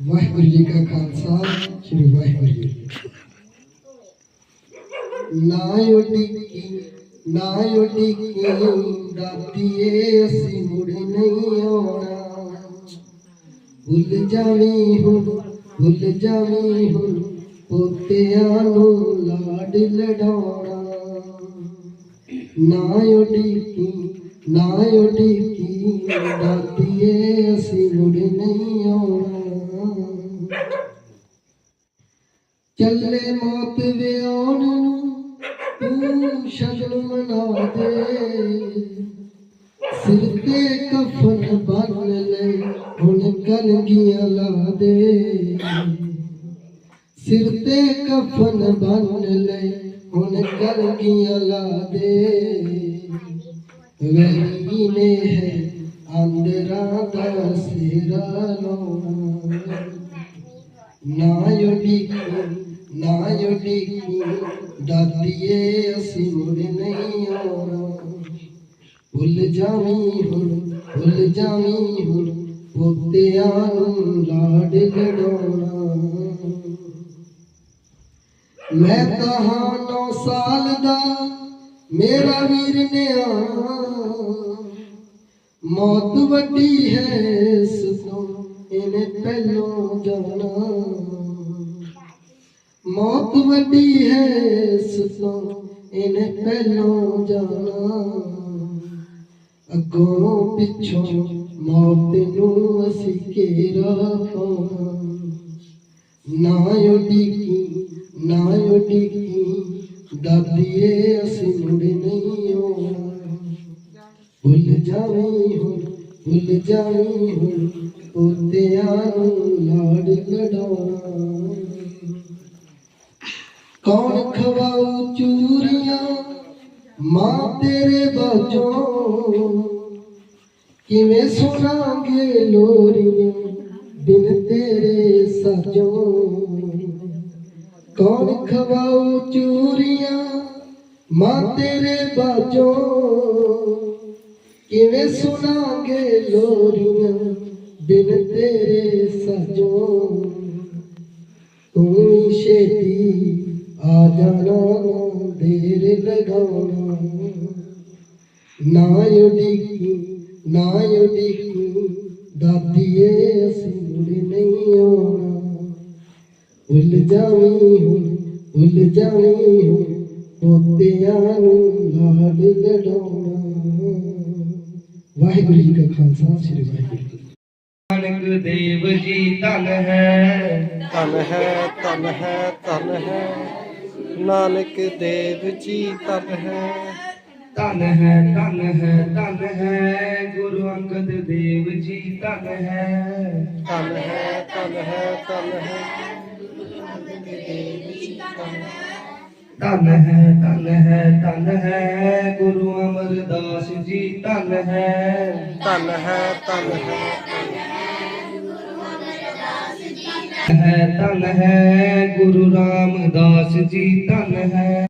ਵਾਹਿਗੁਰੂ ਜੀ ਕਾ ਖਾਲਸਾ, ਸ੍ਰੀ ਵਾਹਿਗੁਰੂ ਜੀ ਕੀ ਨਾ ਉਡੀਕੀ ਨਾ ਉਡੀਕੀ ਦਾਤੀਏ ਅਸੀਂ ਮੁੜ ਨਹੀਂ ਆਉਣਾ। ਭੁੱਲ ਜਾਵੀਂ ਹੁਣ, ਭੁੱਲ ਜਾਵੀਂ ਹੁਣ, ਪੋਤਿਆਂ ਨੂੰ ਲਾਡ ਲੜਾਉਣਾ ਨਾ ਉਡੀਕੀ ਨਾ ਉਡੀਕੀ ਦਾਤੀਏ ਅਸੀਂ ਮੁੜ ਨਹੀਂ ਆਉਣਾ ਚੱਲੇ ਮੌਤ ਆਉਣ ਨੂੰ ਤੂੰ ਸ਼ਗਨ ਮਨਾ ਦੇ। ਸਿਰ ਤੇ ਕਫਨ ਬੰਨ ਲੈ, ਹੁਣ ਕਲਗੀਆਂ ਲਾ ਦੇ। ਸਿਰ ਤੇ ਕਫਨ ਬੰਨ ਲੈ, ਹੁਣ ਕਲਗੀਆਂ ਲਾ ਦੇ। ਵਹੀ ਨੇ ਹੈ ਅੰਦਰਾਂ ਦਾ ਸਿਰਾ ਲਾਉਣਾ ਨਾ ਉਡੀਕੀ ਨਾ ਉਡੀਕੀ ਦਾਤੀਏ ਅਸੀਂ ਮੁੜ ਨਹੀਂ ਆਉਣਾ। ਭੁੱਲ ਜਾਵੀਂ ਹੁਣ, ਭੁੱਲ ਜਾਵੀਂ ਹੁਣ, ਪੋਤਿਆਂ ਨੂੰ ਲਾਡ ਲਡਾਉਣਾ ਮੈਂ ਤਾਂ ਹਾਂ ਨੌ ਸਾਲ ਦਾ ਮੇਰਾ ਵੀਰ ਨਿਆਣਾ। ਮੌਤ ਵੱਡੀ ਹੈ ਇਸ ਤੋਂ, ਇਹਨੇ ਪਹਿਲੋਂ ਮੌਤ ਵੱਡੀ ਹੈ ਇਸ ਇਹਨੇ ਪਹਿਲੋਂ ਜਾਣਾ। ਅੱਗੋਂ ਪਿੱਛੋਂ ਮੌਤ ਨੂੰ ਅਸੀਂ ਘੇਰਾ ਪਾਉਣਾ। ਨਾ ਉਡੀਕੀ ਨਾ ਉਡੀਕੀ ਦਾਦੀਏ, ਅਸੀਂ ਮੁੜ ਨਹੀਂ ਆਉਣਾ। ਭੁੱਲ ਜਾਵੀਂ ਹੁਣ, ਭੁੱਲ ਜਾਵੀਂ ਹੁਣ, ਪੋਤਿਆਂ ਨੂੰ ਲਾਡ ਲਡਾਉਣਾ ਕੌਣ ਖਵਾਉ ਚੂਰੀਆਂ? ਮਾਂ ਤੇਰੇ ਬਾਝੋਂ। ਕਿਵੇਂ ਸੁਣਾਂਗੇ ਲੋਰੀਆਂ ਬਿਨ ਤੇਰੇ ਸਾਜੋਂ? ਕੌਣ ਖਵਾਉ ਚੂਰੀਆਂ? ਮਾਂ ਤੇਰੇ ਬਾਝੋਂ। ਕਿਵੇਂ ਸੁਣਾਂਗੇ ਲੋਰੀਆਂ ਬਿਨ ਤੇਰੇ ਸਾਜੋਂ? ਤੂੰ ਵੀ ਛੇਤੀ ਆ ਜਾਣਾ ਨਾ ਦੇਰ ਲਗਾਉਣਾ ਨਾ ਉਡੀਕੀ ਨਾ ਉਡੀਕੀ ਦਾਦੀਏ ਅਸੀਂ ਨਹੀਂ ਆਉਣਾ ਭੁੱਲ ਜਾਵੀਂ ਹੁਣ ਭੁੱਲ ਜਾਵੀਂ ਹੁਣ ਪੋਤਿਆਂ ਨੂੰ ਲਾਡ ਲਡਾਉਣਾ ਵਾਹਿਗੁਰੂ ਜੀ ਕਾ ਖਾਲਸਾ, ਸ੍ਰੀ ਵਾਹਿਗੁਰੂ ਜੀ ਨਾਨਕ ਦੇਵ ਜੀ ਧਨ ਹੈ ਧਨ ਹੈ ਧਨ ਹੈ ਧਨ ਹੈ। ਨਾਨਕ ਦੇਵ ਜੀ ਧਨ ਹੈ। ਧਨ ਹੈ ਧਨ ਹੈ ਧਨ ਹੈ। ਗੁਰੂ ਅੰਗਦ ਦੇਵ ਜੀ ਧਨ ਹੈ। ਧਨ ਹੈ ਧਨ ਹੈ ਧਨ ਹੈ। ਧਨ ਹੈ ਧਨ ਹੈ ਧਨ ਹੈ। ਗੁਰੂ ਅਮਰਦਾਸ ਜੀ ਧਨ ਹੈ। ਧਨ ਹੈ ਧਨ ਹੈ। ਹੈ ਧਨ ਹੈ ਗੁਰੂ ਰਾਮਦਾਸ ਜੀ ਧਨ ਹੈ।